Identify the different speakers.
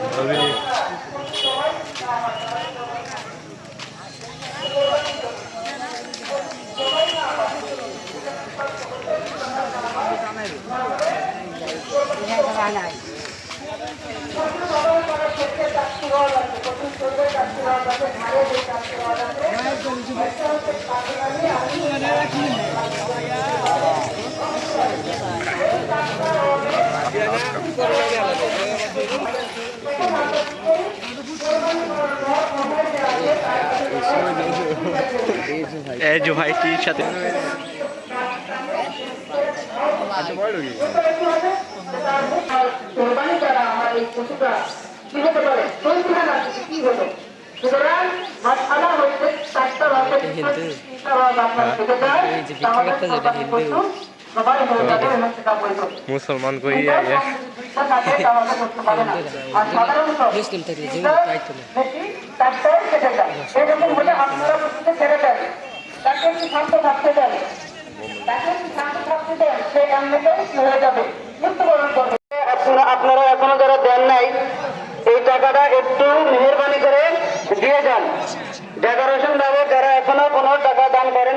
Speaker 1: Gracias. হয়ে এবং সেটা বৈধ
Speaker 2: মুসলমান কই
Speaker 1: দুইটা দুইটা থাকে তাহলে করতে পারে না। আর সাধারণত
Speaker 3: মুসলিম থাকলে যেমন
Speaker 1: দুইটা
Speaker 3: পাইতো না।
Speaker 1: কেটে যায়। এরকম হলে আপনারা পশুকে ছেড়ে দেন। তাকে একটু শান্ত থাকতে দেন। তাকে একটু শান্ত থাকতে দেন সে এমনিতেই হয়ে যাবে। মৃত্যুবরণ করবে। আপনারা আপনারা এখনও যারা দেন নাই এই টাকাটা একটু মেহরবানি করে দিয়ে যান। ডেকোরেশন বাবদ যারা এখনও কোনো টাকা দান করেন